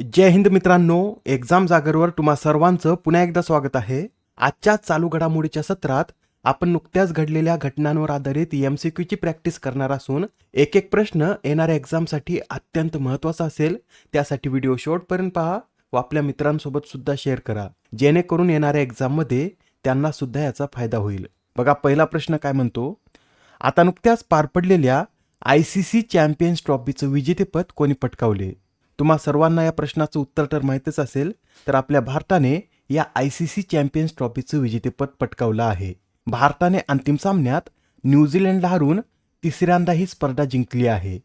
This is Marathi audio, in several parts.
जय हिंद मित्रांनो एक्झाम जागरवर तुम्हा सर्वांचं पुन्हा एकदा स्वागत आहे. आजच्या चालू घडामोडीच्या सत्रात आपण नुकत्याच घडलेल्या घटनांवर आधारित एम सी क्यूची प्रॅक्टिस करणार असून एक एक प्रश्न येणाऱ्या एक्झामसाठी अत्यंत महत्त्वाचा असेल. त्यासाठी व्हिडिओ शेवटपर्यंत पहा व आपल्या मित्रांसोबत सुद्धा शेअर करा. जेणेकरून येणाऱ्या एक्झाममध्ये त्यांना सुद्धा याचा फायदा होईल. बघा पहिला प्रश्न काय म्हणतो? आता नुकत्याच पार पडलेल्या आय सी सी चॅम्पियन्स ट्रॉफीचं विजेतेपद कोणी पटकावले? तुम्हा सर्वांना या प्रश्नाचं उत्तर तर माहीतच असेल तर आपल्या भारताने या आय सी सी चॅम्पियन्स ट्रॉफीचं विजेतेपद पटकावलं आहे. भारताने अंतिम सामन्यात न्यूझीलंडला हरून तिसऱ्यांदा ही स्पर्धा जिंकली आहे.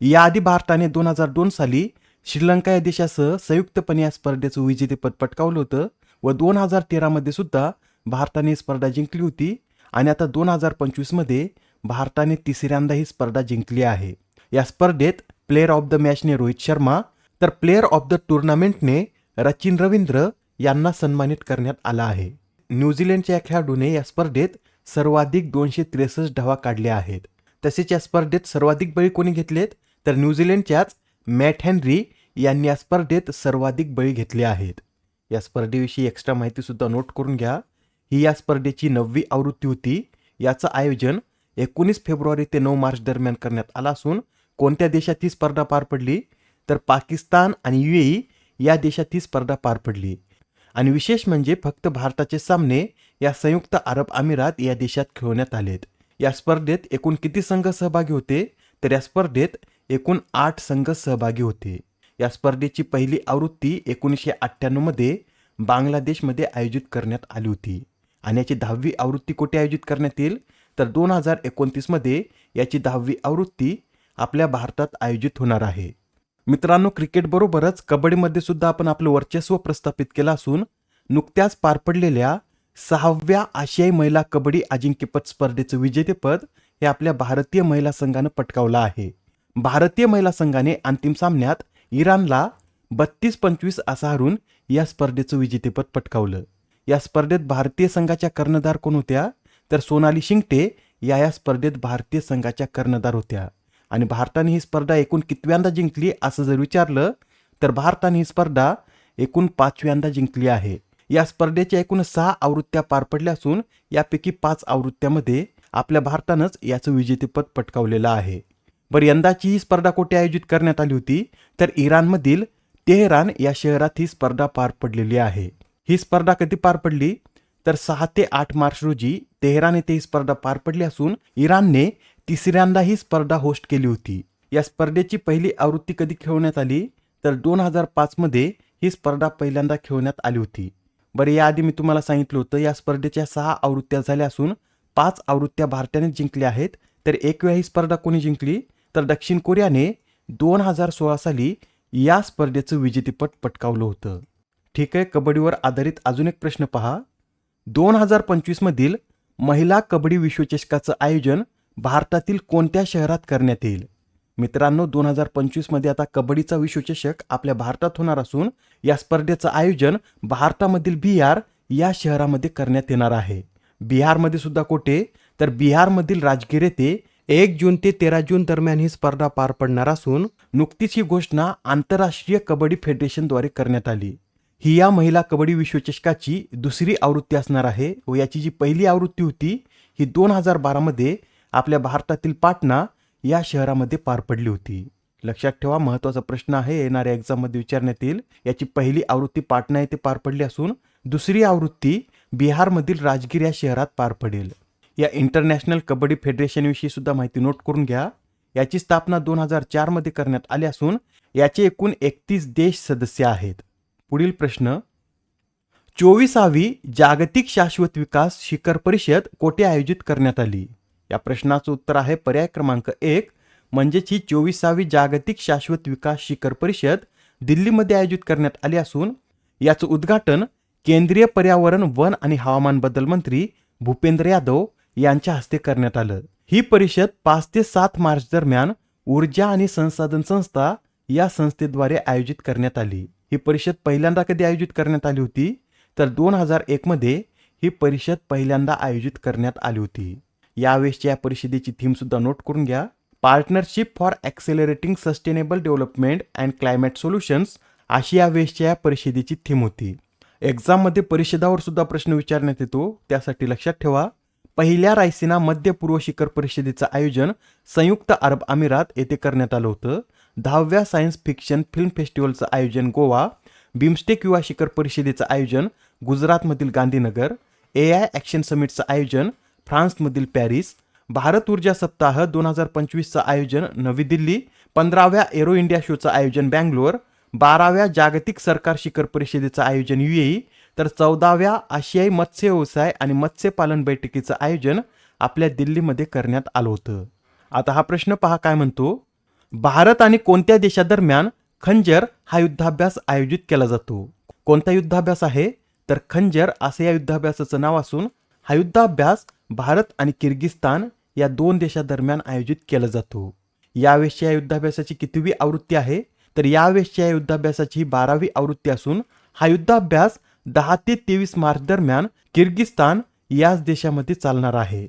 याआधी भारताने दोन हजार दोन साली श्रीलंका या देशासह संयुक्तपणे या स्पर्धेचं विजेतेपद पटकावलं होतं व दोन हजार तेरामध्ये सुद्धा भारताने स्पर्धा जिंकली होती आणि आता दोन हजार पंचवीसमध्ये भारताने तिसऱ्यांदा ही स्पर्धा जिंकली आहे. या स्पर्धेत प्लेअर ऑफ द मॅचने रोहित शर्मा तर प्लेअर ऑफ द टुर्नामेंटने रचिन रवींद्र यांना सन्मानित करण्यात आला आहे. न्यूझीलंडच्या या खेळाडूने या स्पर्धेत सर्वाधिक दोनशे त्रेसष्ट धावा काढल्या आहेत. तसेच या स्पर्धेत सर्वाधिक बळी कोणी घेतलेत? तर न्यूझीलंडच्याच मॅट हेनरी यांनी या स्पर्धेत सर्वाधिक बळी घेतले आहेत. या स्पर्धेविषयी एक्स्ट्रा माहितीसुद्धा नोट करून घ्या. ही या स्पर्धेची नववी आवृत्ती होती. याचं आयोजन एकोणीस फेब्रुवारी ते नऊ मार्च दरम्यान करण्यात आलं असून कोणत्या देशात ही स्पर्धा पार पडली? तर पाकिस्तान आणि युएई या देशात ही स्पर्धा पार पडली. आणि विशेष म्हणजे फक्त भारताचे सामने या संयुक्त अरब अमिरात या देशात खेळवण्यात आलेत. या स्पर्धेत एकूण किती संघ सहभागी होते? तर या स्पर्धेत एकूण आठ संघ सहभागी होते. या स्पर्धेची पहिली आवृत्ती एकोणीसशे अठ्ठ्याण्णवमध्ये बांगलादेशमध्ये आयोजित करण्यात आली होती. आणि याची दहावी आवृत्ती कुठे आयोजित करण्यात येईल? तर दोन हजार एकोणतीसमध्ये याची दहावी आवृत्ती आपल्या भारतात आयोजित होणार आहे. मित्रांनो क्रिकेटबरोबरच कबड्डीमध्ये सुद्धा आपण आपलं वर्चस्व प्रस्थापित केलं असून नुकत्याच पार पडलेल्या सहाव्या आशियाई महिला कबड्डी अजिंक्यपद स्पर्धेचं विजेतेपद हे आपल्या भारतीय महिला संघानं पटकावलं आहे. भारतीय महिला संघाने अंतिम सामन्यात इराणला बत्तीस पंचवीस असा हरून या स्पर्धेचं विजेतेपद पटकावलं. या स्पर्धेत भारतीय संघाच्या कर्णधार कोण होत्या? तर सोनाली शिंगटे या या स्पर्धेत भारतीय संघाच्या कर्णधार होत्या. आणि भारताने ही स्पर्धा एकूण कितव्यांदा जिंकली असं जर विचारलं तर भारताने ही स्पर्धा एकूण पाचव्यांदा जिंकली आहे. या स्पर्धेच्या एकूण सहा आवृत्त्या पार पडल्या असून यापैकी पाच आवृत्त्यामध्ये आपल्या भारतानंच याचं विजेतेपद पटकावलेलं आहे. बरं यंदाची ही स्पर्धा कुठे आयोजित करण्यात आली होती? तर इराणमधील तेहरान या शहरात ही स्पर्धा पार पडलेली आहे. ही स्पर्धा कधी पार पडली? तर सहा ते आठ मार्च रोजी तेहरान येथे ही स्पर्धा पार पडली असून इराणने तिसऱ्यांदा ही स्पर्धा होस्ट केली होती. या स्पर्धेची पहिली आवृत्ती कधी खेळवण्यात आली? तर दोन हजार पाचमध्ये ही स्पर्धा पहिल्यांदा खेळवण्यात आली होती. बरं याआधी मी तुम्हाला सांगितलं होतं या स्पर्धेच्या सहा आवृत्त्या झाल्या असून पाच आवृत्त्या भारताने जिंकल्या आहेत. तर एक वेळा ही स्पर्धा कोणी जिंकली? तर दक्षिण कोरियाने दोन हजार सोळा साली या स्पर्धेचं विजेतेपद पटकावलं होतं. ठीक आहे कबड्डीवर आधारित अजून एक प्रश्न पहा. दोन हजार पंचवीसमधील महिला कबड्डी विश्वचषकाचं आयोजन भारतातील कोणत्या शहरात करण्यात येईल? मित्रांनो दोन हजार पंचवीसमध्ये आता कबड्डीचा विश्वचषक आपल्या भारतात होणार असून या स्पर्धेचं आयोजन भारतामधील बिहार या शहरामध्ये करण्यात येणार आहे. बिहारमध्ये सुद्धा कोठे? तर बिहारमधील राजगीर येथे एक जून ते तेरा जून दरम्यान ही स्पर्धा पार पडणार असून नुकतीच ही घोषणा आंतरराष्ट्रीय कबड्डी फेडरेशनद्वारे करण्यात आली. ही या महिला कबड्डी विश्वचषकाची दुसरी आवृत्ती असणार आहे व याची जी पहिली आवृत्ती होती ही दोन हजार बारामध्ये आपल्या भारतातील पाटणा या शहरामध्ये पार पडली होती. लक्षात ठेवा महत्त्वाचा प्रश्न आहे येणाऱ्या एक्झाममध्ये विचारण्यात येईल याची पहिली आवृत्ती पाटणा येथे पार पडली असून दुसरी आवृत्ती बिहारमधील राजगीर या शहरात पार पडेल. या इंटरनॅशनल कबड्डी फेडरेशनविषयी सुद्धा माहिती नोट करून घ्या. याची स्थापना दोन हजार चारमध्ये करण्यात आली असून याचे एकूण एकतीस देश सदस्य आहेत. पुढील प्रश्न. चोवीसावी जागतिक शाश्वत विकास शिखर परिषद कोठे आयोजित करण्यात आली? या प्रश्नाचं उत्तर आहे पर्याय क्रमांक एक म्हणजेच ही चोवीसावी जागतिक शाश्वत विकास शिखर परिषद दिल्लीमध्ये आयोजित करण्यात आली असून याचं उद्घाटन केंद्रीय पर्यावरण वन आणि हवामान बदल मंत्री भूपेंद्र यादव यांच्या हस्ते करण्यात आलं. ही परिषद पाच ते सात मार्च दरम्यान ऊर्जा आणि संसाधन संस्था या संस्थेद्वारे आयोजित करण्यात आली. ही परिषद पहिल्यांदा कधी आयोजित करण्यात आली होती? तर दोन हजार एकमध्ये ही परिषद पहिल्यांदा आयोजित करण्यात आली होती. यावेळेसच्या या परिषदेची थीमसुद्धा नोट करून घ्या. Partnership for accelerating sustainable development and climate solutions अशी यावेळेसच्या या परिषदेची थीम होती. एक्झाममध्ये परिषदावर सुद्धा प्रश्न विचारण्यात येतो. त्यासाठी लक्षात ठेवा. पहिल्या रायसिना मध्य पूर्व शिखर परिषदेचं आयोजन संयुक्त अरब अमिरात येथे करण्यात आलं होतं. दहाव्या सायन्स फिक्शन फिल्म फेस्टिवलचं आयोजन गोवा बिमस्टेक युवा शिखर परिषदेचं आयोजन गुजरातमधील गांधीनगर ए आय ॲक्शन समिटचं आयोजन फ्रान्समधील पॅरिस भारत ऊर्जा सप्ताह दोन हजार पंचवीसचं आयोजन नवी दिल्ली पंधराव्या एरो इंडिया शोचं आयोजन बँगलोर बाराव्या जागतिक सरकार शिखर परिषदेचं आयोजन युएई तर चौदाव्या आशियाई मत्स्य व्यवसाय आणि मत्स्यपालन बैठकीचं आयोजन आपल्या दिल्लीमध्ये करण्यात आलं होतं. आता हा प्रश्न पहा काय म्हणतो? भारत आणि कोणत्या देशादरम्यान खंजर हा युद्धाभ्यास आयोजित केला जातो? कोणता युद्धाभ्यास आहे? तर खंजर असं या युद्धाभ्यासाचं नाव असून हा युद्धाभ्यास भारत आणि किर्गिस्तान या दोन देशादरम्यान आयोजित केला जातो. यावेळेसच्या या युद्धाभ्यासाची कितवी आवृत्ती आहे? तर यावेळेसच्या या युद्धाभ्यासाची बारावी आवृत्ती असून हा युद्धाभ्यास दहा ते तेवीस मार्च दरम्यान किर्गिस्तान याच देशामध्ये चालणार आहे.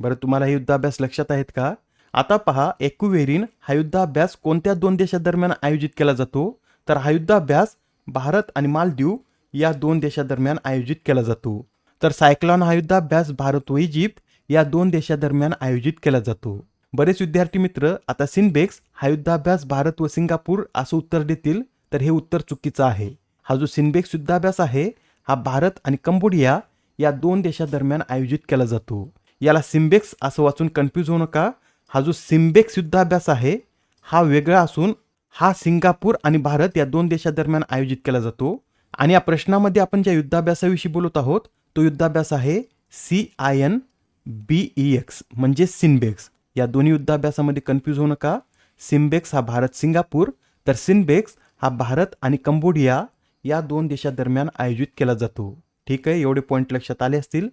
बरं तुम्हाला हे युद्धाभ्यास लक्षात आहेत का? आता पहा एकुवेरीन हा युद्धाभ्यास कोणत्या दोन देशादरम्यान आयोजित केला जातो? तर हा युद्धाभ्यास भारत आणि मालदीव या दोन देशादरम्यान आयोजित केला जातो. तर सायक्लॉन हा युद्धाभ्यास भारत व इजिप्त या दोन देशादरम्यान आयोजित केला जातो. बरेच विद्यार्थी मित्र आता सिनबेक्स हा युद्धाभ्यास भारत व सिंगापूर असं उत्तर देतील तर हे उत्तर चुकीचं आहे. हा जो सिनबेक्स युद्धाभ्यास आहे हा भारत आणि कंबोडिया या दोन देशादरम्यान आयोजित केला जातो. याला सिम्बेक्स असं वाचून कन्फ्यूज होऊ नका. हा जो सिम्बेक्स युद्धाभ्यास आहे हा वेगळा असून हा सिंगापूर आणि भारत या दोन देशादरम्यान आयोजित केला जातो. आणि या प्रश्नामध्ये आपण ज्या युद्धाभ्यासाविषयी बोलत आहोत तो युद्धाभ्यास आहे C I N B E X म्हणजे सिनबेक्स. या दोन्ही युद्धाभ्यासामध्ये कन्फ्यूज होऊ नका. सिम्बेक्स हा भारत सिंगापूर. तर सिनबेक्स हा भारत आणि कंबोडिया या दोन देशादरम्यान आयोजित केला जातो. ठीक आहे? एवढे पॉईंट लक्षात आले असतील?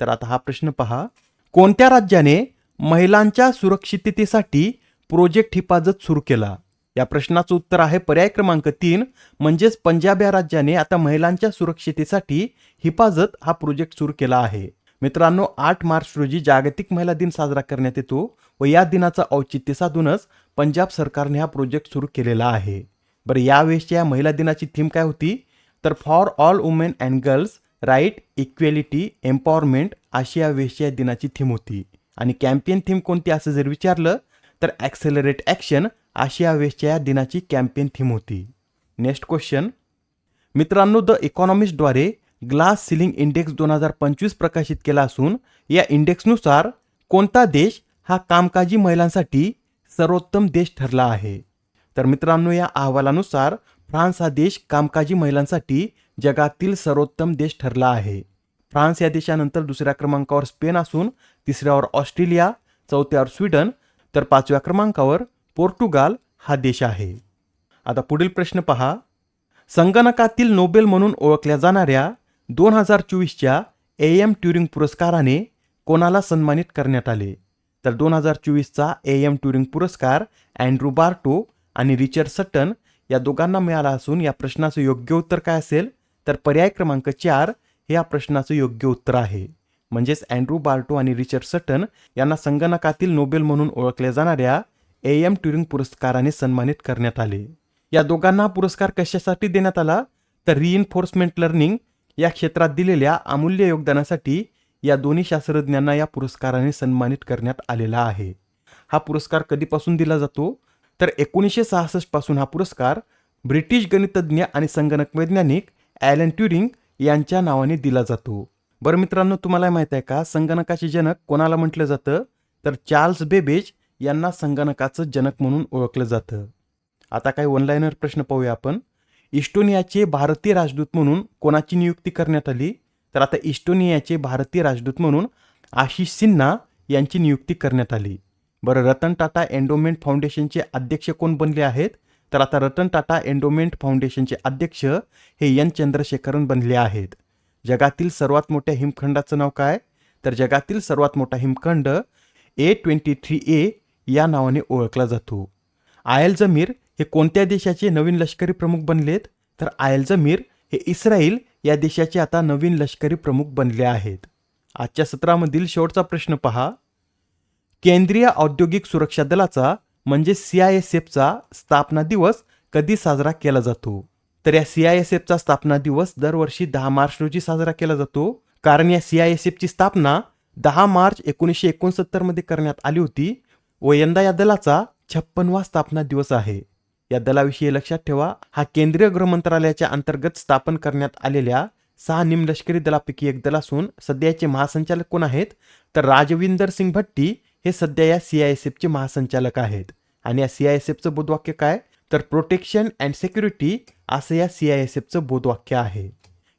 तर आता हा प्रश्न पहा. कोणत्या राज्याने महिलांच्या सुरक्षिततेसाठी प्रोजेक्ट हिफाजत सुरू केला? या प्रश्नाचं उत्तर आहे पर्याय क्रमांक तीन म्हणजेच पंजाब या राज्याने आता महिलांच्या सुरक्षितेसाठी हिफाजत हा प्रोजेक्ट सुरू केला आहे. मित्रांनो आठ मार्च रोजी जागतिक महिला दिन साजरा करण्यात येतो व या दिनाचं औचित्य साधूनच पंजाब सरकारने हा प्रोजेक्ट सुरू केलेला आहे. बरं यावेळेसच्या या महिला दिनाची थीम काय होती? तर for all women and girls rights equality empowerment अशी या वेळेसच्या या दिनाची थीम होती. आणि कॅम्पेन थीम कोणती असं जर विचारलं तर ॲक्सेलरेट ॲक्शन आशिया वेस्टच्या या दिनाची कॅम्पेन थीम होती. Next question. मित्रांनो द इकॉनॉमिस्टद्वारे ग्लास सिलिंग इंडेक्स दोन हजार पंचवीस प्रकाशित केला असून या इंडेक्सनुसार कोणता देश हा कामकाजी महिलांसाठी सर्वोत्तम देश ठरला आहे? तर मित्रांनो या अहवालानुसार फ्रान्स हा देश कामकाजी महिलांसाठी जगातील सर्वोत्तम देश ठरला आहे. फ्रान्स या देशानंतर दुसऱ्या क्रमांकावर स्पेन असून तिसऱ्यावर ऑस्ट्रेलिया चौथ्यावर स्वीडन तर पाचव्या क्रमांकावर पोर्तुगाल हा देश आहे. आता पुढील प्रश्न पहा. संगणकातील नोबेल म्हणून ओळखल्या जाणाऱ्या दोन हजार चोवीसच्या ए एम ट्युरिंग पुरस्काराने कोणाला सन्मानित करण्यात आले? तर दोन हजार चोवीसचा ए एम ट्युरिंग पुरस्कार अँड्रू बार्टो आणि रिचर्ड सट्टन या दोघांना मिळाला असून या प्रश्नाचं योग्य उत्तर काय असेल? तर पर्याय क्रमांक चार हे या प्रश्नाचं योग्य उत्तर आहे. म्हणजेच अँड्रू बार्टो आणि रिचर्ड सटन यांना संगणकातील नोबेल म्हणून ओळखल्या जाणाऱ्या ए एम ट्युरिंग पुरस्काराने सन्मानित करण्यात आले. या दोघांना पुरस्कार कशासाठी देण्यात आला? तर रिइन्फोर्समेंट लर्निंग या क्षेत्रात दिलेल्या अमूल्य योगदानासाठी या दोन्ही शास्त्रज्ञांना या पुरस्काराने सन्मानित करण्यात आलेला आहे. हा पुरस्कार कधीपासून दिला जातो? तर एकोणीसशे सहासष्टपासून हा पुरस्कार ब्रिटिश गणितज्ञ आणि संगणक वैज्ञानिक ॲलन ट्युरिंग यांच्या नावाने दिला जातो. बरं मित्रांनो तुम्हाला माहीत आहे का? संगणकाचे जनक कोणाला म्हटलं जातं? तर चार्ल्स बेबेज यांना संगणकाचं जनक म्हणून ओळखलं जातं. आता काही ऑनलाईनर प्रश्न पाहूया आपण. इस्टोनियाचे भारतीय राजदूत म्हणून कोणाची नियुक्ती करण्यात आली? तर आता इस्टोनियाचे भारतीय राजदूत म्हणून आशिष सिन्हा यांची नियुक्ती करण्यात आली. बरं रतन टाटा एन्डोमेंट फाउंडेशनचे अध्यक्ष कोण बनले आहेत? तर आता रतन टाटा एन्डोमेंट फाउंडेशनचे अध्यक्ष हे एन चंद्रशेखरन बनले आहेत. जगातील सर्वात मोठ्या हिमखंडाचं नाव काय? तर जगातील सर्वात मोठा हिमखंड ए ट्वेंटी थ्री ए या नावाने ओळखला जातो. आयल जमीर हे कोणत्या देशाचे नवीन लष्करी प्रमुख बनलेत? तर आयल जमीर हे इस्रायल या देशाचे आता नवीन लष्करी प्रमुख बनले आहेत. आजच्या सत्रामधील शेवटचा प्रश्न पहा. केंद्रीय औद्योगिक सुरक्षा दलाचा म्हणजे सी आय एस एफचा स्थापना दिवस कधी साजरा केला जातो? तर या सी आय एस एफचा स्थापना दिवस दरवर्षी दहा मार्च रोजी साजरा केला जातो. कारण या सी आय एस एफची स्थापना दहा मार्च एकोणीसशे एकोणसत्तरमध्ये करण्यात आली होती. व यंदा या दलाचा छप्पनवा स्थापना दिवस आहे. या दलाविषयी लक्षात ठेवा हा केंद्रीय गृहमंत्रालयाच्या अंतर्गत स्थापन करण्यात आलेल्या सहा निमलष्करी दलापैकी एक दल असून सध्याचे महासंचालक कोण आहेत? तर राजविंदर सिंग भट्टी हे सध्या या सी आय एस एफचे महासंचालक आहेत. आणि या सी आय एस एफचं बोधवाक्य काय? तर प्रोटेक्शन अँड सिक्युरिटी असं या सी आय एस एफचं बोधवाक्य आहे.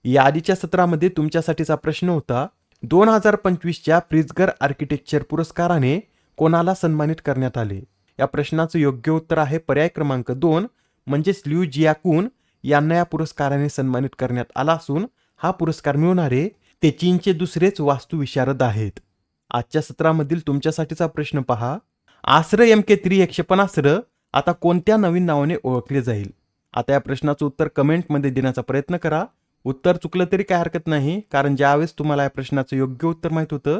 या आधीच्या सत्रामध्ये तुमच्यासाठीचा प्रश्न होता दोन हजार पंचवीसच्या प्रिजगर आर्किटेक्चर पुरस्काराने कोणाला सन्मानित करण्यात आले? या प्रश्नाचं योग्य उत्तर आहे पर्याय क्रमांक दोन म्हणजेच लिऊ जियाकून यांना या पुरस्काराने सन्मानित करण्यात आला असून हा पुरस्कार मिळवणारे ते चीनचे दुसरेच वास्तुविशारद आहेत. आजच्या सत्रामधील तुमच्यासाठीचा प्रश्न पहा. आस्र एम के थ्री एकशे पन्नासरं आता कोणत्या नवीन नावाने ओळखले जाईल? आता या प्रश्नाचं उत्तर कमेंटमध्ये देण्याचा प्रयत्न करा. उत्तर चुकलं तरी काय हरकत नाही कारण ज्यावेळेस तुम्हाला या प्रश्नाचं योग्य उत्तर माहीत होतं